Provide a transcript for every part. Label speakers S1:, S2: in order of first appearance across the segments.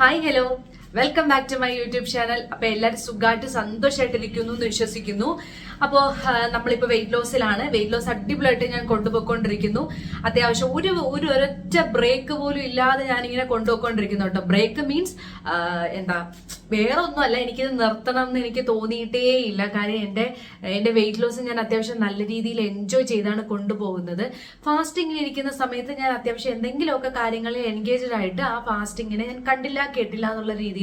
S1: Hi hello. Welcome back to my YouTube channel അപ്പൊ എല്ലാവരും സുഖമായിട്ട് സന്തോഷമായിട്ടിരിക്കുന്നു എന്ന് വിശ്വസിക്കുന്നു. അപ്പോൾ നമ്മളിപ്പോൾ വെയിറ്റ് ലോസിലാണ് വെയിറ്റ് ലോസ് അടിപൊളിയായിട്ട് ഞാൻ കൊണ്ടുപോയിക്കൊണ്ടിരിക്കുന്നു. അത്യാവശ്യം ഒരു ഒരു ഒരൊറ്റ ബ്രേക്ക് പോലും ഇല്ലാതെ ഞാനിങ്ങനെ കൊണ്ടുപോയിക്കൊണ്ടിരിക്കുന്നു കേട്ടോ. ബ്രേക്ക് മീൻസ് എന്താ വേറെ ഒന്നുമല്ല എനിക്കിത് നിർത്തണം എന്ന് എനിക്ക് തോന്നിയിട്ടേ ഇല്ല. കാര്യം എന്റെ എന്റെ വെയിറ്റ് ലോസ് ഞാൻ അത്യാവശ്യം നല്ല രീതിയിൽ എൻജോയ് ചെയ്താണ് കൊണ്ടുപോകുന്നത്. ഫാസ്റ്റിങ്ങിൽ ഇരിക്കുന്ന സമയത്ത് ഞാൻ അത്യാവശ്യം എന്തെങ്കിലുമൊക്കെ കാര്യങ്ങളിൽ എൻഗേജ്ഡ് ആയിട്ട് ആ ഫാസ്റ്റിങ്ങിനെ ഞാൻ കണ്ടില്ല കേട്ടില്ല എന്നുള്ള രീതിയിൽ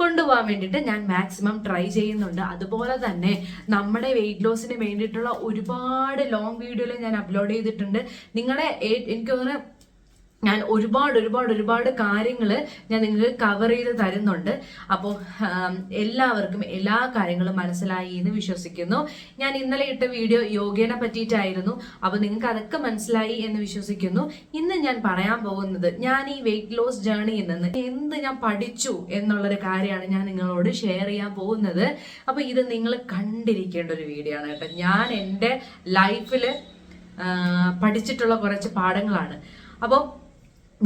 S1: കൊണ്ടുപോകാൻ വേണ്ടിയിട്ട് ഞാൻ മാക്സിമം ട്രൈ ചെയ്യുന്നുണ്ട്. അതുപോലെ തന്നെ നമ്മുടെ വെയിറ്റ് ലോസിന് വേണ്ടിയിട്ടുള്ള ഒരുപാട് ലോങ് വീഡിയോയിൽ ഞാൻ അപ്ലോഡ് ചെയ്തിട്ടുണ്ട്. നിങ്ങളെ എനിക്ക് തോന്നുന്നു ഞാൻ ഒരുപാട് ഒരുപാട് ഒരുപാട് കാര്യങ്ങൾ ഞാൻ നിങ്ങൾക്ക് കവർ ചെയ്ത് തരുന്നുണ്ട്. അപ്പോൾ എല്ലാവർക്കും എല്ലാ കാര്യങ്ങളും മനസ്സിലായി എന്ന് വിശ്വസിക്കുന്നു. ഞാൻ ഇന്നലെ ഇട്ട വീഡിയോ യോഗേനെ പറ്റിയിട്ടായിരുന്നു. അപ്പോൾ നിങ്ങൾക്ക് അതൊക്കെ മനസ്സിലായി എന്ന് വിശ്വസിക്കുന്നു. ഇന്ന് ഞാൻ പറയാൻ പോകുന്നത് ഞാൻ ഈ വെയിറ്റ് ലോസ് ജേണിയിൽ നിന്ന് എന്ത് ഞാൻ പഠിച്ചു എന്നുള്ളൊരു കാര്യമാണ് ഞാൻ നിങ്ങളോട് ഷെയർ ചെയ്യാൻ പോകുന്നത്. അപ്പോൾ ഇത് നിങ്ങൾ കണ്ടിരിക്കേണ്ട ഒരു വീഡിയോ ആണ് കേട്ടോ. ഞാൻ എന്റെ ലൈഫിൽ പഠിച്ചിട്ടുള്ള കുറച്ച് പാഠങ്ങളാണ്. അപ്പോൾ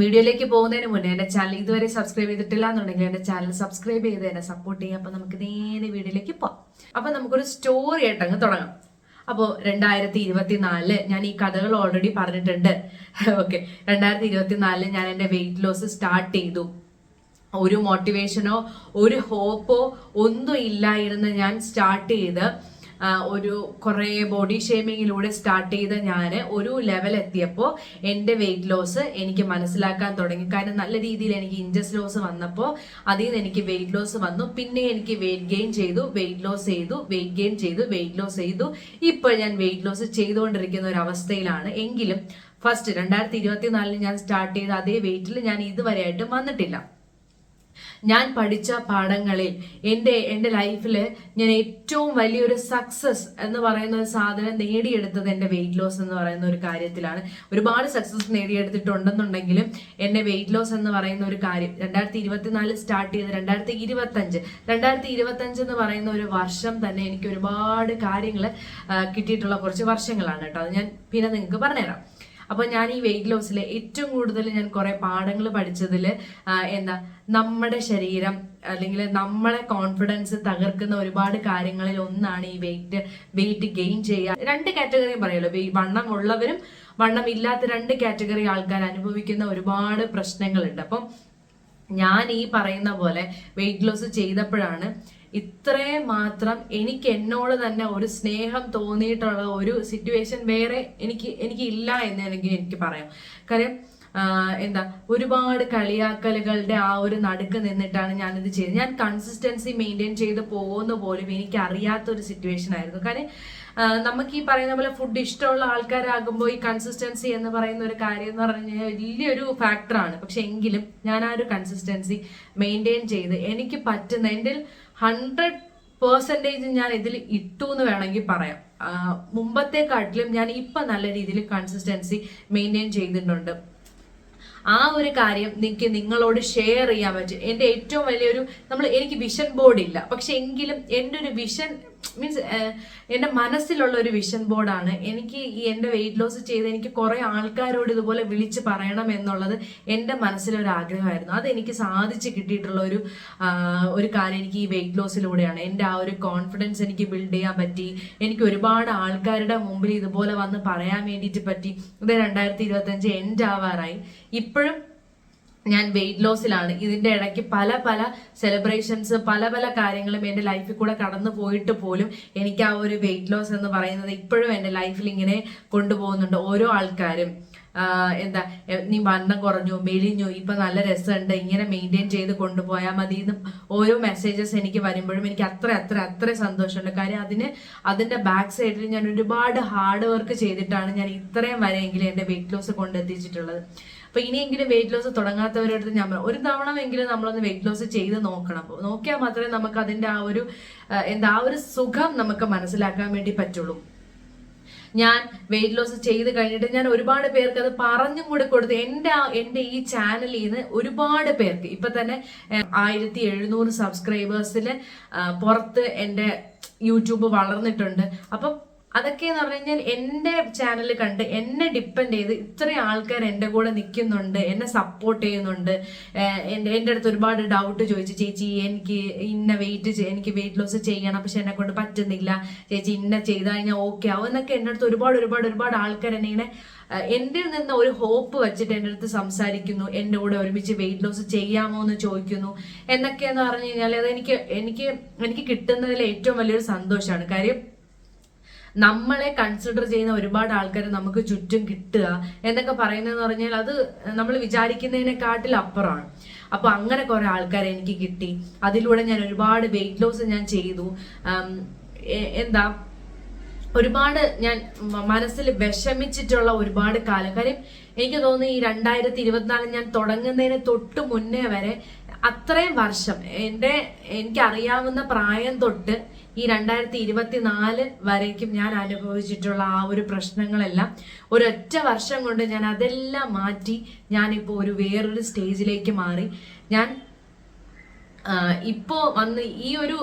S1: വീഡിയോയിലേക്ക് പോകുന്നതിന് മുന്നേ എന്റെ ചാനൽ ഇതുവരെ സബ്സ്ക്രൈബ് ചെയ്തിട്ടില്ല എന്നുണ്ടെങ്കിൽ എന്റെ ചാനൽ സബ്സ്ക്രൈബ് ചെയ്ത് എന്നെ സപ്പോർട്ട് ചെയ്യുക. അപ്പോൾ നമുക്ക് നേരെ വീഡിയോയിലേക്ക് പോകാം അപ്പോൾ നമുക്കൊരു സ്റ്റോറി ആയിട്ടങ്ങ് തുടങ്ങാം. അപ്പോൾ രണ്ടായിരത്തി ഇരുപത്തിനാലിൽ ഞാൻ ഈ കഥകൾ ഓൾറെഡി പറഞ്ഞിട്ടുണ്ട്. ഓക്കെ രണ്ടായിരത്തി ഇരുപത്തിനാലിൽ ഞാൻ എന്റെ വെയിറ്റ് ലോസ് സ്റ്റാർട്ട് ചെയ്തു. ഒരു മോട്ടിവേഷനോ ഒരു ഹോപ്പോ ഒന്നും ഇല്ലായിരുന്നു ഞാൻ സ്റ്റാർട്ട് ചെയ്ത്. ഒരു കുറേ ബോഡി ഷേമിങ്ങിലൂടെ സ്റ്റാർട്ട് ചെയ്ത ഞാൻ ഒരു ലെവൽ എത്തിയപ്പോൾ എന്റെ വെയിറ്റ് ലോസ് എനിക്ക് മനസ്സിലാക്കാൻ തുടങ്ങി. കാരണം നല്ല രീതിയിൽ എനിക്ക് ഇഞ്ചസ് ലോസ് വന്നപ്പോൾ അതിൽ നിന്ന് എനിക്ക് വെയിറ്റ് ലോസ് വന്നു. പിന്നെ എനിക്ക് വെയിറ്റ് ഗെയിൻ ചെയ്തു വെയിറ്റ് ലോസ് ചെയ്തു വെയിറ്റ് ഗെയിൻ ചെയ്തു വെയിറ്റ് ലോസ് ചെയ്തു. ഇപ്പോൾ ഞാൻ വെയിറ്റ് ലോസ് ചെയ്തുകൊണ്ടിരിക്കുന്ന ഒരു അവസ്ഥയിലാണ്. എങ്കിലും ഫസ്റ്റ് രണ്ടായിരത്തി ഇരുപത്തിനാലിൽ ഞാൻ സ്റ്റാർട്ട് ചെയ്ത അതേ വെയിറ്റിൽ ഞാൻ ഇതുവരെയായിട്ടും വന്നിട്ടില്ല. ഞാൻ പഠിച്ച പാഠങ്ങളിൽ എന്റെ എന്റെ ലൈഫിൽ ഞാൻ ഏറ്റവും വലിയൊരു സക്സസ് എന്ന് പറയുന്ന ഒരു സാധനം നേടിയെടുത്തത് എന്റെ വെയിറ്റ് ലോസ് എന്ന് പറയുന്ന ഒരു കാര്യത്തിലാണ്. ഒരുപാട് സക്സസ് നേടിയെടുത്തിട്ടുണ്ടെന്നുണ്ടെങ്കിലും എന്റെ വെയിറ്റ് ലോസ് എന്ന് പറയുന്ന ഒരു കാര്യം രണ്ടായിരത്തി ഇരുപത്തിനാലിൽ സ്റ്റാർട്ട് ചെയ്ത് രണ്ടായിരത്തി ഇരുപത്തഞ്ച് രണ്ടായിരത്തി ഇരുപത്തഞ്ച് എന്ന് പറയുന്ന ഒരു വർഷം തന്നെ എനിക്ക് ഒരുപാട് കാര്യങ്ങൾ കിട്ടിയിട്ടുള്ള കുറച്ച് വർഷങ്ങളാണ് കേട്ടോ. അത് ഞാൻ പിന്നെ നിങ്ങൾക്ക് പറഞ്ഞുതരാം. അപ്പോൾ ഞാൻ ഈ വെയിറ്റ് ലോസിൽ ഏറ്റവും കൂടുതൽ ഞാൻ കുറേ പാഠങ്ങൾ പഠിച്ചതിൽ എന്താ നമ്മുടെ ശരീരം അല്ലെങ്കിൽ നമ്മളെ കോൺഫിഡൻസ് തകർക്കുന്ന ഒരുപാട് കാര്യങ്ങളിൽ ഒന്നാണ് ഈ വെയിറ്റ് വെയിറ്റ് ഗെയിൻ ചെയ്യുക രണ്ട് കാറ്റഗറിയും പറയുമല്ലോ വണ്ണം ഉള്ളവരും വണ്ണം ഇല്ലാത്ത രണ്ട് കാറ്റഗറി ആൾക്കാർ അനുഭവിക്കുന്ന ഒരുപാട് പ്രശ്നങ്ങളുണ്ട്. അപ്പം ഞാൻ ഈ പറയുന്ന പോലെ വെയിറ്റ് ലോസ് ചെയ്തപ്പോഴാണ് ഇത്രയും മാത്രം എനിക്ക് എന്നോട് തന്നെ ഒരു സ്നേഹം തോന്നിയിട്ടുള്ള ഒരു സിറ്റുവേഷൻ വേറെ എനിക്ക് എനിക്ക് ഇല്ല എന്ന് എനിക്ക് എനിക്ക് പറയാം. കാര്യം എന്താ ഒരുപാട് കളിയാക്കലുകളുടെ ആ ഒരു നടുക്ക് നിന്നിട്ടാണ് ഞാനിത് ചെയ്തത്. ഞാൻ കൺസിസ്റ്റൻസി മെയിന്റെയിൻ ചെയ്ത് പോകുന്ന പോലും എനിക്ക് അറിയാത്ത ഒരു സിറ്റുവേഷൻ ആയിരുന്നു കാരണം നമുക്ക് ഈ പറയുന്ന പോലെ ഫുഡ് ഇഷ്ടമുള്ള ആൾക്കാരാകുമ്പോൾ ഈ കൺസിസ്റ്റൻസി എന്ന് പറയുന്ന ഒരു കാര്യം എന്ന് പറഞ്ഞു കഴിഞ്ഞാൽ വലിയൊരു ഫാക്ടറാണ് പക്ഷെ എങ്കിലും ഞാൻ ആ ഒരു കൺസിസ്റ്റൻസി മെയിന്റെയിൻ ചെയ്ത് എനിക്ക് പറ്റുന്ന എന്റെ ഹൺഡ്രഡ് പേഴ്സന്റേജ് ഞാൻ ഇതിൽ ഇട്ടു എന്ന് വേണമെങ്കിൽ പറയാം. മുമ്പത്തെ മുമ്പത്തെക്കാട്ടിലും ഞാൻ ഇപ്പം നല്ല രീതിയിൽ കൺസിസ്റ്റൻസി മെയിന്റെയിൻ ചെയ്തിട്ടുണ്ട്. ആ ഒരു കാര്യം എനിക്ക് നിങ്ങളോട് ഷെയർ ചെയ്യാൻ പറ്റും. എന്റെ ഏറ്റവും വലിയൊരു നമ്മൾ എനിക്ക് വിഷൻ ബോർഡ് ഇല്ല. പക്ഷെ എങ്കിലും എന്റെ ഒരു വിഷൻ മീൻസ് എന്റെ മനസ്സിലുള്ള ഒരു വിഷൻ ബോർഡാണ് എനിക്ക് ഈ എന്റെ വെയിറ്റ് ലോസ് ചെയ്ത് എനിക്ക് കുറേ ആൾക്കാരോട് ഇതുപോലെ വിളിച്ച് പറയണം എന്നുള്ളത് എന്റെ മനസ്സിലൊരു ആഗ്രഹമായിരുന്നു. അത് എനിക്ക് സാധിച്ച് കിട്ടിയിട്ടുള്ള ഒരു ഒരു കാര്യം എനിക്ക് ഈ വെയിറ്റ് ലോസിലൂടെയാണ് എന്റെ ആ ഒരു കോൺഫിഡൻസ് എനിക്ക് ബിൽഡ് ചെയ്യാൻ പറ്റി. എനിക്ക് ഒരുപാട് ആൾക്കാരുടെ മുമ്പിൽ ഇതുപോലെ വന്ന് പറയാൻ വേണ്ടിയിട്ട് പറ്റി. ഇത് രണ്ടായിരത്തി ഇരുപത്തഞ്ച് എൻഡ് ആവാറായി. ഇപ്പോഴും ഞാൻ വെയിറ്റ് ലോസിലാണ് ഇതിന്റെ ഇടയ്ക്ക് പല പല സെലിബ്രേഷൻസ് പല പല കാര്യങ്ങളും എന്റെ ലൈഫിൽ കൂടെ കടന്നു പോയിട്ട് പോലും എനിക്ക് ആ ഒരു വെയിറ്റ് ലോസ് എന്ന് പറയുന്നത് ഇപ്പോഴും എന്റെ ലൈഫിൽ ഇങ്ങനെ കൊണ്ടുപോകുന്നുണ്ട് ഓരോ ആൾക്കാരും. എന്താ നീ വണ്ണം കുറഞ്ഞു മെലിഞ്ഞു ഇപ്പൊ നല്ല രസമുണ്ട് ഇങ്ങനെ മെയിന്റെയിൻ ചെയ്ത് കൊണ്ടുപോയാൽ മതി എന്ന് ഓരോ മെസ്സേജസ് എനിക്ക് വരുമ്പോഴും എനിക്ക് അത്ര അത്ര അത്ര സന്തോഷമുണ്ട്. കാര്യം അതിന് അതിന്റെ ബാക്ക് സൈഡിൽ ഞാൻ ഒരുപാട് ഹാർഡ് വർക്ക് ചെയ്തിട്ടാണ് ഞാൻ ഇത്രയും വരെയെങ്കിലും എന്റെ വെയിറ്റ് ലോസ് കൊണ്ടെത്തിച്ചിട്ടുള്ളത്. അപ്പൊ ഇനിയെങ്കിലും വെയിറ്റ് ലോസ് തുടങ്ങാത്തവരോട് ഞാൻ പറയാം ഒരു തവണ എങ്കിലും നമ്മളൊന്ന് വെയിറ്റ് ലോസ് ചെയ്ത് നോക്കണം. നോക്കിയാൽ മാത്രമേ നമുക്ക് അതിന്റെ ആ ഒരു എന്താ ആ ഒരു സുഖം നമുക്ക് മനസ്സിലാക്കാൻ വേണ്ടി പറ്റുള്ളൂ. ഞാൻ വെയിറ്റ് ലോസ് ചെയ്ത് കഴിഞ്ഞിട്ട് ഞാൻ ഒരുപാട് പേർക്ക് അത് പറഞ്ഞും കൂടെ കൊടുത്ത് എന്റെ എന്റെ ഈ ചാനലിൽ നിന്ന് ഒരുപാട് പേർക്ക് ഇപ്പൊ തന്നെ ആയിരത്തി എഴുന്നൂറ് സബ്സ്ക്രൈബേഴ്സിന് പുറത്ത് എന്റെ യൂട്യൂബ് വളർന്നിട്ടുണ്ട്. അപ്പം അതൊക്കെ എന്ന് പറഞ്ഞു കഴിഞ്ഞാൽ എന്റെ ചാനൽ കണ്ട് എന്നെ ഡിപ്പെൻഡ് ചെയ്ത് ഇത്രയും ആൾക്കാർ എന്റെ കൂടെ നിൽക്കുന്നുണ്ട് എന്നെ സപ്പോർട്ട് ചെയ്യുന്നുണ്ട്. എന്റെ എന്റെ അടുത്ത് ഒരുപാട് ഡൗട്ട് ചോദിച്ചു ചേച്ചി എനിക്ക് ഇന്ന വെയിറ്റ് എനിക്ക് വെയിറ്റ് ലോസ് ചെയ്യണം പക്ഷെ എന്നെ കൊണ്ട് പറ്റുന്നില്ല. ചേച്ചി ഇന്ന ചെയ്ത് കഴിഞ്ഞാൽ ഓക്കെ ആവും. എന്നൊക്കെ എന്റെ അടുത്ത് ഒരുപാട് ഒരുപാട് ഒരുപാട് ആൾക്കാർ എന്നെ ഇങ്ങനെ എന്റെ നിന്ന് ഒരു ഹോപ്പ് വെച്ചിട്ട് എന്റെ അടുത്ത് സംസാരിക്കുന്നു. എന്റെ കൂടെ ഒരുമിച്ച് വെയിറ്റ് ലോസ് ചെയ്യാമോ എന്ന് ചോദിക്കുന്നു. എന്നൊക്കെയെന്ന് പറഞ്ഞു കഴിഞ്ഞാൽ അത് എനിക്ക് എനിക്ക് എനിക്ക് കിട്ടുന്നതിൽ ഏറ്റവും വലിയൊരു സന്തോഷമാണ് കാര്യം നമ്മളെ കൺസിഡർ ചെയ്യുന്ന ഒരുപാട് ആൾക്കാർ നമുക്ക് ചുറ്റും കിട്ടുക എന്നൊക്കെ പറയുന്നതെന്ന് പറഞ്ഞാൽ അത് നമ്മൾ വിചാരിക്കുന്നതിനെക്കാട്ടിൽ അപ്പുറമാണ്. അപ്പൊ അങ്ങനെ കുറെ ആൾക്കാരെ എനിക്ക് കിട്ടി. അതിലൂടെ ഞാൻ ഒരുപാട് വെയിറ്റ് ലോസ് ഞാൻ ചെയ്തു. എന്താ ഒരുപാട് ഞാൻ മനസ്സിൽ വിഷമിച്ചിട്ടുള്ള ഒരുപാട് കാലം. കാര്യം എനിക്ക് തോന്നുന്നു ഈ രണ്ടായിരത്തി ഇരുപത്തിനാല് ഞാൻ തുടങ്ങുന്നതിന് തൊട്ട് മുന്നേ വരെ അത്രയും വർഷം. എന്റെ എനിക്ക് അറിയാവുന്ന പ്രായം തൊട്ട് ഈ രണ്ടായിരത്തി ഇരുപത്തിനാല് വരേക്കും ഞാൻ അനുഭവിച്ചിട്ടുള്ള ആ ഒരു പ്രശ്നങ്ങളെല്ലാം ഒരൊറ്റ വർഷം കൊണ്ട് ഞാൻ അതെല്ലാം മാറ്റി ഞാനിപ്പോൾ ഒരു വേറൊരു സ്റ്റേജിലേക്ക് മാറി. ഞാൻ ഇപ്പോൾ ഇപ്പോ വന്ന് ഈ ഒരു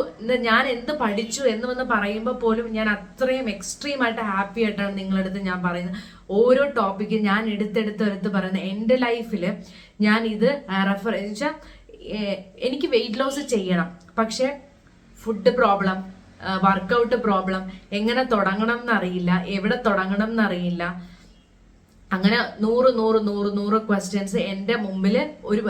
S1: ഞാൻ എന്ത് പഠിച്ചു എന്ന് വന്ന് പറയുമ്പോൾ പോലും ഞാൻ അത്രയും എക്സ്ട്രീം ആയിട്ട് ഹാപ്പി ആയിട്ടാണ് നിങ്ങളുടെ അടുത്ത് ഞാൻ പറയുന്നത്. ഓരോ ടോപ്പിക്കും ഞാൻ എടുത്തെടുത്ത് എടുത്ത് പറയുന്നത്. എന്റെ ലൈഫിൽ ഞാൻ ഇത് റെഫർ വെച്ചാൽ എനിക്ക് വെയിറ്റ് ലോസ് ചെയ്യണം. പക്ഷെ ഫുഡ് പ്രോബ്ലം വർക്കൗട്ട് പ്രോബ്ലം എങ്ങനെ തുടങ്ങണം എന്നറിയില്ല എവിടെ തുടങ്ങണം എന്നറിയില്ല. അങ്ങനെ നൂറ് നൂറ് നൂറ് നൂറ് ക്വസ്റ്റ്യൻസ് എന്റെ മുമ്പിൽ ഒരു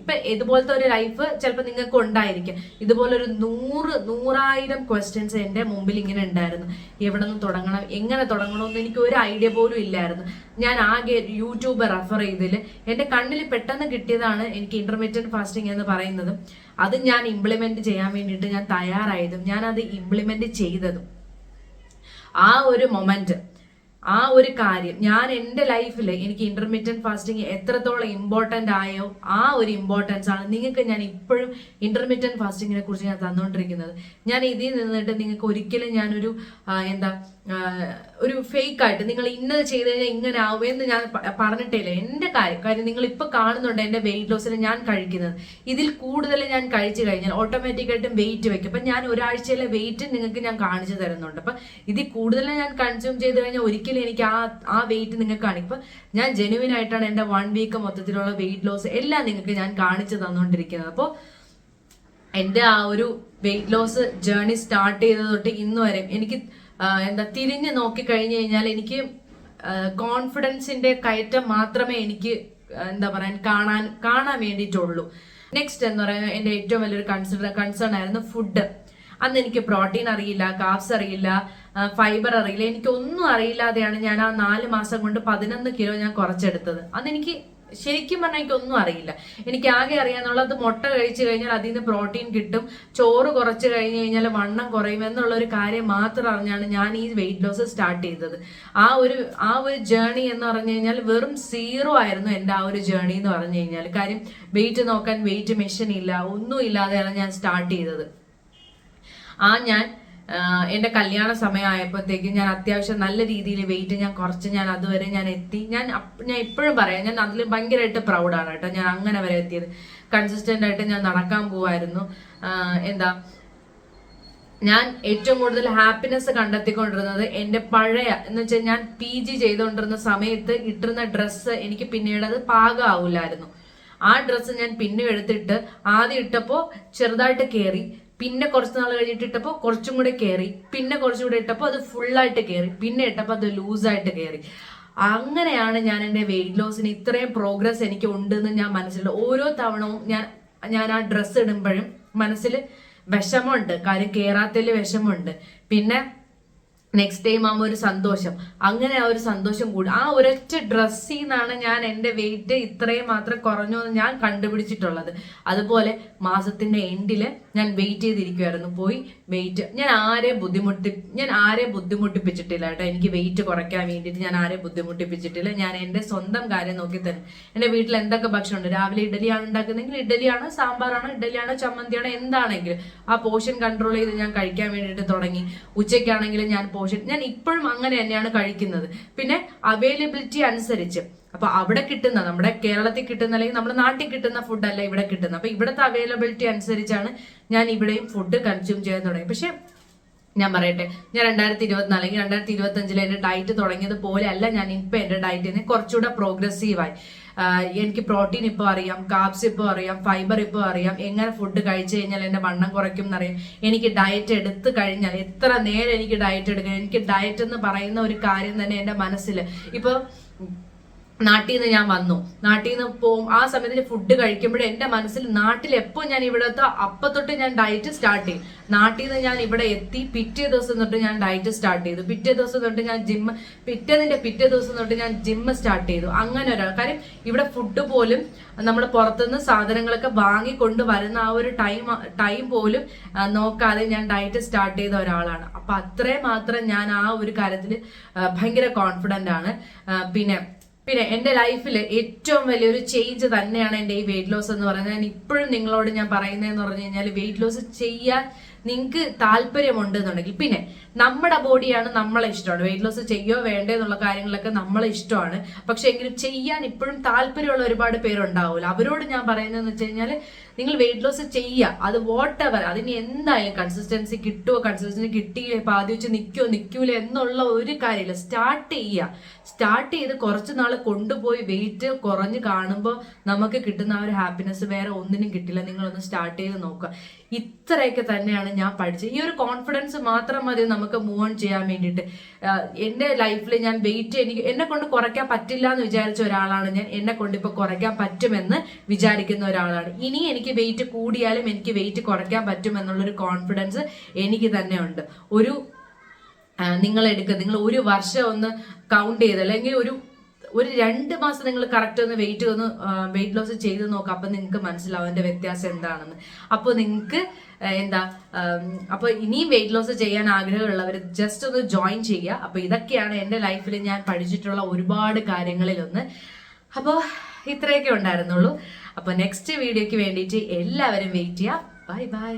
S1: ഇപ്പൊ ഇതുപോലത്തെ ഒരു ലൈഫ് ചിലപ്പോൾ നിങ്ങൾക്ക് ഉണ്ടായിരിക്കും. ഇതുപോലെ ഒരു നൂറ് നൂറായിരം ക്വസ്റ്റ്യൻസ് എന്റെ മുമ്പിൽ ഇങ്ങനെ ഉണ്ടായിരുന്നു. എവിടെ നിന്ന് തുടങ്ങണം എങ്ങനെ തുടങ്ങണമെന്ന് എനിക്ക് ഒരു ഐഡിയ പോലും ഇല്ലായിരുന്നു. ഞാൻ ആകെ യൂട്യൂബ് റെഫർ ചെയ്തതിൽ എന്റെ കണ്ണിൽ പെട്ടെന്ന് കിട്ടിയതാണ് എനിക്ക് ഇന്റർമീഡിയറ്റ് ഫാസ്റ്റിംഗ് എന്ന് പറയുന്നത്. അത് ഞാൻ ഇംപ്ലിമെന്റ് ചെയ്യാൻ വേണ്ടിയിട്ട് ഞാൻ തയ്യാറായതും ഞാൻ അത് ഇംപ്ലിമെന്റ് ചെയ്തതും. ആ ഒരു മൊമെന്റ് ആ ഒരു കാര്യം ഞാൻ എന്റെ ലൈഫിൽ എനിക്ക് ഇന്റർമീഡിയറ്റ് ഫാസ്റ്റിംഗ് എത്രത്തോളം ഇമ്പോർട്ടന്റ് ആയോ ആ ഒരു ഇമ്പോർട്ടൻസ് ആണ് നിങ്ങൾക്ക് ഞാൻ ഇപ്പോഴും ഇന്റർമീഡിയറ്റ് ഫാസ്റ്റിങ്ങിനെ കുറിച്ച് ഞാൻ തന്നുകൊണ്ടിരിക്കുന്നത് ഞാൻ ഇതിൽ നിന്നിട്ട് നിങ്ങൾക്ക് ഒരിക്കലും ഞാനൊരു എന്താ ഒരു ഫേക്ക് ആയിട്ട് നിങ്ങൾ ഇന്നത് ചെയ്ത് കഴിഞ്ഞാൽ ഇങ്ങനെ ആവുമെന്ന് ഞാൻ പറഞ്ഞിട്ടില്ല എന്റെ കാര്യം കാര്യം നിങ്ങൾ ഇപ്പോൾ കാണുന്നുണ്ട് എന്റെ വെയിറ്റ് ലോസിൽ ഞാൻ കഴിക്കുന്നത്. ഇതിൽ കൂടുതൽ ഞാൻ കഴിച്ചു കഴിഞ്ഞാൽ ഓട്ടോമാറ്റിക്കായിട്ടും വെയിറ്റ് വെക്കും. അപ്പൊ ഞാൻ ഒരാഴ്ചയിലെ വെയിറ്റ് നിങ്ങൾക്ക് ഞാൻ കാണിച്ചു തരുന്നുണ്ട്. അപ്പൊ ഇതിൽ കൂടുതൽ ഞാൻ കൺസ്യൂം ചെയ്ത് കഴിഞ്ഞാൽ ഒരിക്കലും എനിക്ക് ആ ആ വെയിറ്റ് നിങ്ങൾക്ക് കാണിക്കും ഞാൻ ജെനുവിൻ ആയിട്ടാണ് എന്റെ വൺ വീക്ക് മൊത്തത്തിലുള്ള വെയിറ്റ് ലോസ് എല്ലാം നിങ്ങൾക്ക് ഞാൻ കാണിച്ചു തന്നുകൊണ്ടിരിക്കുന്നത് അപ്പോൾ എന്റെ ആ ഒരു വെയിറ്റ് ലോസ് ജേർണി സ്റ്റാർട്ട് ചെയ്തത് തൊട്ട് ഇന്ന് വരെ എനിക്ക് എന്താ തിരിഞ്ഞ് നോക്കി കഴിഞ്ഞു കഴിഞ്ഞാൽ എനിക്ക് കോൺഫിഡൻസിന്റെ കയറ്റം മാത്രമേ എനിക്ക് എന്താ പറയാൻ കാണാൻ കാണാൻ വേണ്ടിയിട്ടുള്ളൂ. നെക്സ്റ്റ് എന്ന് പറയുന്നത് എന്റെ ഏറ്റവും വലിയൊരു കൺസിഡർ കൺസേൺ ആയിരുന്നു ഫുഡ് അന്ന് എനിക്ക് പ്രോട്ടീൻ അറിയില്ല കാപ്സ് അറിയില്ല ഫൈബർ അറിയില്ല. എനിക്ക് ഒന്നും അറിയില്ലാതെയാണ് ഞാൻ ആ നാല് മാസം കൊണ്ട് പതിനൊന്ന് കിലോ ഞാൻ കുറച്ചെടുത്തത്. അതെനിക്ക് ശരിക്കും പറഞ്ഞാൽ എനിക്കൊന്നും അറിയില്ല. എനിക്ക് ആകെ അറിയാന്നുള്ളത് മുട്ട കഴിച്ചു കഴിഞ്ഞാൽ അതിൽ നിന്ന് പ്രോട്ടീൻ കിട്ടും. ചോറ് കുറച്ച് കഴിഞ്ഞ് കഴിഞ്ഞാൽ വണ്ണം കുറയും എന്നുള്ള ഒരു കാര്യം മാത്രം അറിഞ്ഞാണ് ഞാൻ ഈ വെയിറ്റ് ലോസ് സ്റ്റാർട്ട് ചെയ്തത്. ആ ഒരു ആ ഒരു ജേണി എന്ന് പറഞ്ഞു കഴിഞ്ഞാൽ വെറും സീറോ ആയിരുന്നു എന്റെ ആ ഒരു ജേണി എന്ന് പറഞ്ഞു കഴിഞ്ഞാൽ. കാര്യം വെയിറ്റ് നോക്കാൻ വെയിറ്റ് മെഷീൻ ഇല്ല ഒന്നും ഇല്ലാതെയാണ് ഞാൻ സ്റ്റാർട്ട് ചെയ്തത്. ആ ഞാൻ എന്റെ കല്യാണ സമയമായപ്പോഴത്തേക്കും ഞാൻ അത്യാവശ്യം നല്ല രീതിയിൽ വെയിറ്റ് ഞാൻ കുറച്ച് ഞാൻ അതുവരെ ഞാൻ എത്തി. ഞാൻ ഞാൻ ഇപ്പോഴും പറയാം ഞാൻ അതിൽ ഭയങ്കരമായിട്ട് പ്രൗഡാണ് കേട്ടോ. ഞാൻ അങ്ങനെ വരെ എത്തിയത്. കൺസിസ്റ്റന്റ് ആയിട്ട് ഞാൻ നടക്കാൻ പോവായിരുന്നു. എന്താ ഞാൻ ഏറ്റവും കൂടുതൽ ഹാപ്പിനെസ് കണ്ടെത്തിക്കൊണ്ടിരുന്നത് എന്റെ പഴയ എന്ന് വെച്ചാൽ ഞാൻ പി ജി ചെയ്തുകൊണ്ടിരുന്ന സമയത്ത് ഇട്ടിരുന്ന ഡ്രസ്സ് എനിക്ക് പിന്നീട് അത് പാകമാവില്ലായിരുന്നു. ആ ഡ്രസ്സ് ഞാൻ പിന്നെ എടുത്തിട്ട് ആദ്യം ഇട്ടപ്പോൾ ചെറുതായിട്ട് കയറി പിന്നെ കുറച്ച് നാൾ കഴിഞ്ഞിട്ട് ഇട്ടപ്പോൾ കുറച്ചും കൂടെ കയറി പിന്നെ കുറച്ചും കൂടെ ഇട്ടപ്പോൾ അത് ഫുള്ളായിട്ട് കയറി പിന്നെ ഇട്ടപ്പോൾ അത് ലൂസായിട്ട് കയറി അങ്ങനെയാണ് ഞാൻ എന്റെ വെയിറ്റ് ലോസിന് ഇത്രയും പ്രോഗ്രസ് എനിക്ക് ഉണ്ടെന്ന് ഞാൻ മനസ്സിലുള്ള ഓരോ തവണവും ഞാൻ ഞാൻ ആ ഡ്രസ്സ് ഇടുമ്പോഴും മനസ്സിൽ വിഷമമുണ്ട്. കാര്യം കേറാത്തതിൽ വിഷമമുണ്ട്. പിന്നെ നെക്സ്റ്റ് ടൈം ആകുമ്പോൾ ഒരു സന്തോഷം. അങ്ങനെ ആ ഒരു സന്തോഷം കൂടി. ആ ഒരൊറ്റ ഡ്രസ്സിൽ നിന്നാണ് ഞാൻ എന്റെ വെയിറ്റ് ഇത്രയും മാത്രം കുറഞ്ഞു എന്ന് ഞാൻ കണ്ടുപിടിച്ചിട്ടുള്ളത്. അതുപോലെ മാസത്തിന്റെ എൻഡിൽ ഞാൻ വെയിറ്റ് ചെയ്തിരിക്കുമായിരുന്നു പോയി വെയിറ്റ് ഞാൻ ആരെ ബുദ്ധിമുട്ടി ഞാൻ ആരെ ബുദ്ധിമുട്ടിപ്പിച്ചിട്ടില്ല കേട്ടോ. എനിക്ക് വെയിറ്റ് കുറയ്ക്കാൻ വേണ്ടിയിട്ട് ഞാൻ ആരെ ബുദ്ധിമുട്ടിപ്പിച്ചിട്ടില്ല. ഞാൻ എന്റെ സ്വന്തം കാര്യം നോക്കി തന്നെ. എന്റെ വീട്ടിൽ എന്തൊക്കെ ഭക്ഷണമുണ്ട്? രാവിലെ ഇഡലിയാണ് ഉണ്ടാക്കുന്നതെങ്കിൽ ഇഡലിയാണ് സാമ്പാറാണ് ഇഡലിയാണ് ചമ്മന്തിയാണോ എന്താണെങ്കിലും. ആ പോഷൻ കൺട്രോൾ ചെയ്ത് ഞാൻ കഴിക്കാൻ വേണ്ടിയിട്ട് തുടങ്ങി. ഉച്ചയ്ക്കാണെങ്കിലും ഞാൻ പോഷൻ ഞാൻ ഇപ്പോഴും അങ്ങനെ തന്നെയാണ് കഴിക്കുന്നത്. പിന്നെ അവൈലബിലിറ്റി അനുസരിച്ച്. അപ്പൊ അവിടെ കിട്ടുന്ന നമ്മുടെ കേരളത്തിൽ കിട്ടുന്ന അല്ലെങ്കിൽ നമ്മുടെ നാട്ടിൽ കിട്ടുന്ന ഫുഡല്ല ഇവിടെ കിട്ടുന്നത്. അപ്പൊ ഇവിടുത്തെ അവൈലബിലിറ്റി അനുസരിച്ചാണ് ഞാൻ ഇവിടെയും ഫുഡ് കൺസ്യൂം ചെയ്യാൻ തുടങ്ങി. പക്ഷെ ഞാൻ പറയട്ടെ ഞാൻ രണ്ടായിരത്തി ഇരുപത്തിനാല് അല്ലെങ്കിൽ രണ്ടായിരത്തി ഇരുപത്തി അഞ്ചിൽ എന്റെ ഡയറ്റ് തുടങ്ങിയത് പോലെ അല്ല ഞാൻ ഇപ്പൊ എന്റെ ഡയറ്റിനെ കുറച്ചുകൂടെ പ്രോഗ്രസീവായി എനിക്ക് പ്രോട്ടീൻ ഇപ്പോൾ അറിയാം കാപ്സ് ഇപ്പോൾ അറിയാം ഫൈബർ ഇപ്പോൾ അറിയാം. എങ്ങനെ ഫുഡ് കഴിച്ചു കഴിഞ്ഞാൽ എന്റെ വണ്ണം കുറയ്ക്കും എന്നറിയാം. എനിക്ക് ഡയറ്റ് എടുത്തു കഴിഞ്ഞാൽ എത്ര നേരം എനിക്ക് ഡയറ്റ് എടുക്കാം എനിക്ക് ഡയറ്റ് എന്ന് പറയുന്ന ഒരു കാര്യം തന്നെ എന്റെ മനസ്സിൽ ഇപ്പൊ നാട്ടിൽ നിന്ന് ഞാൻ വന്നു. നാട്ടിൽ നിന്ന് പോകും ആ സമയത്ത് ഫുഡ് കഴിക്കുമ്പോഴും എന്റെ മനസ്സിൽ നാട്ടിൽ എപ്പോൾ ഞാൻ ഇവിടുത്തെ അപ്പം തൊട്ട് ഞാൻ ഡയറ്റ് സ്റ്റാർട്ട് ചെയ്യും നാട്ടിൽ നിന്ന് ഞാൻ ഇവിടെ എത്തി പിറ്റേ ദിവസം തൊട്ട് ഞാൻ ഡയറ്റ് സ്റ്റാർട്ട് ചെയ്തു. പിറ്റേ ദിവസം തൊട്ട് ഞാൻ ജിമ്മ് പിറ്റേതിന്റെ പിറ്റേ ദിവസം തൊട്ട് ഞാൻ ജിമ്മ് സ്റ്റാർട്ട് ചെയ്തു. അങ്ങനെ ഒരാൾ കാര്യം ഇവിടെ ഫുഡ് പോലും നമ്മൾ പുറത്തുനിന്ന് സാധനങ്ങളൊക്കെ വാങ്ങിക്കൊണ്ട് വരുന്ന ആ ഒരു ടൈം ടൈം പോലും നോക്കാതെ ഞാൻ ഡയറ്റ് സ്റ്റാർട്ട് ചെയ്ത ഒരാളാണ്. അപ്പൊ അത്രയും മാത്രം ഞാൻ ആ ഒരു കാര്യത്തിൽ ഭയങ്കര കോൺഫിഡന്റ് ആണ്. പിന്നെ പിന്നെ എന്റെ ലൈഫിൽ ഏറ്റവും വലിയൊരു ചേഞ്ച് തന്നെയാണ് എന്റെ ഈ വെയിറ്റ് ലോസ് എന്ന് പറയുന്നത്. ഞാൻ ഇപ്പോഴും നിങ്ങളോട് ഞാൻ പറയുന്നതെന്ന് പറഞ്ഞു കഴിഞ്ഞാൽ വെയിറ്റ് ലോസ് ചെയ്യാൻ നിങ്ങൾക്ക് താല്പര്യമുണ്ട് എന്നുണ്ടെങ്കിൽ പിന്നെ നമ്മുടെ ബോഡിയാണ് നമ്മളെ ഇഷ്ടമാണ്. വെയിറ്റ് ലോസ് ചെയ്യോ വേണ്ടേ എന്നുള്ള കാര്യങ്ങളൊക്കെ നമ്മളെ ഇഷ്ടമാണ്. പക്ഷെ എങ്കിലും ചെയ്യാൻ ഇപ്പോഴും താല്പര്യമുള്ള ഒരുപാട് പേരുണ്ടാവില്ല അവരോട് ഞാൻ പറയുന്നതെന്ന് വെച്ച് കഴിഞ്ഞാൽ നിങ്ങൾ വെയിറ്റ് ലോസ് ചെയ്യുക. അത് വാട്ട് എവർ അതിന് എന്തായാലും കൺസിസ്റ്റൻസി കിട്ടുമോ കൺസിസ്റ്റൻസി കിട്ടിയില്ലേ പാതി വെച്ച് നിൽക്കുമോ നിൽക്കൂല എന്നുള്ള ഒരു കാര്യമില്ല. സ്റ്റാർട്ട് ചെയ്യുക. സ്റ്റാർട്ട് ചെയ്ത് കുറച്ച് നാൾ കൊണ്ടുപോയി വെയിറ്റ് കുറഞ്ഞ് കാണുമ്പോൾ നമുക്ക് കിട്ടുന്ന ആ ഒരു ഹാപ്പിനെസ് വേറെ ഒന്നിനും കിട്ടില്ല. നിങ്ങളൊന്ന് സ്റ്റാർട്ട് ചെയ്ത് നോക്കുക. ഇത്രയൊക്കെ തന്നെയാണ് ഞാൻ പഠിച്ചത്. ഈ ഒരു കോൺഫിഡൻസ് മാത്രം മതി നമുക്ക് മൂവ് ഓൺ ചെയ്യാൻ വേണ്ടിയിട്ട്. എന്റെ ലൈഫിൽ ഞാൻ വെയിറ്റ് എനിക്ക് എന്നെ കൊണ്ട് കുറയ്ക്കാൻ പറ്റില്ല എന്ന് വിചാരിച്ച ഒരാളാണ് ഞാൻ. എന്നെ കൊണ്ട് ഇപ്പോൾ കുറയ്ക്കാൻ പറ്റുമെന്ന് വിചാരിക്കുന്ന ഒരാളാണ്. ഇനി എനിക്ക് വെയിറ്റ് കൂടിയാലും എനിക്ക് വെയിറ്റ് കുറയ്ക്കാൻ പറ്റുമെന്നുള്ളൊരു കോൺഫിഡൻസ് എനിക്ക് തന്നെ ഉണ്ട് ഒരു നിങ്ങൾ എടുക്കുക നിങ്ങൾ ഒരു വർഷം ഒന്ന് കൗണ്ട് ചെയ്ത് അല്ലെങ്കിൽ ഒരു ഒരു രണ്ട് മാസം നിങ്ങൾ കറക്റ്റ് ഒന്ന് വെയിറ്റ് ഒന്ന് വെയിറ്റ് ലോസ് ചെയ്ത് നോക്കുക അപ്പം നിങ്ങൾക്ക് മനസ്സിലാവും അതിന്റെ വ്യത്യാസം എന്താണെന്ന്. അപ്പോൾ നിങ്ങൾക്ക് എന്താ അപ്പോൾ ഇനിയും വെയിറ്റ് ലോസ് ചെയ്യാൻ ആഗ്രഹമുള്ളവർ ജസ്റ്റ് ഒന്ന് ജോയിൻ ചെയ്യുക. അപ്പോൾ ഇതൊക്കെയാണ് എന്റെ ലൈഫിൽ ഞാൻ പഠിച്ചിട്ടുള്ള ഒരുപാട് കാര്യങ്ങളിലൊന്ന്. അപ്പോൾ ഇത്രയൊക്കെ ഉണ്ടായിരുന്നുള്ളൂ. അപ്പോൾ നെക്സ്റ്റ് വീഡിയോയ്ക്ക് വേണ്ടിയിട്ട് എല്ലാവരും വെയിറ്റ് ചെയ്യുക. Bye bye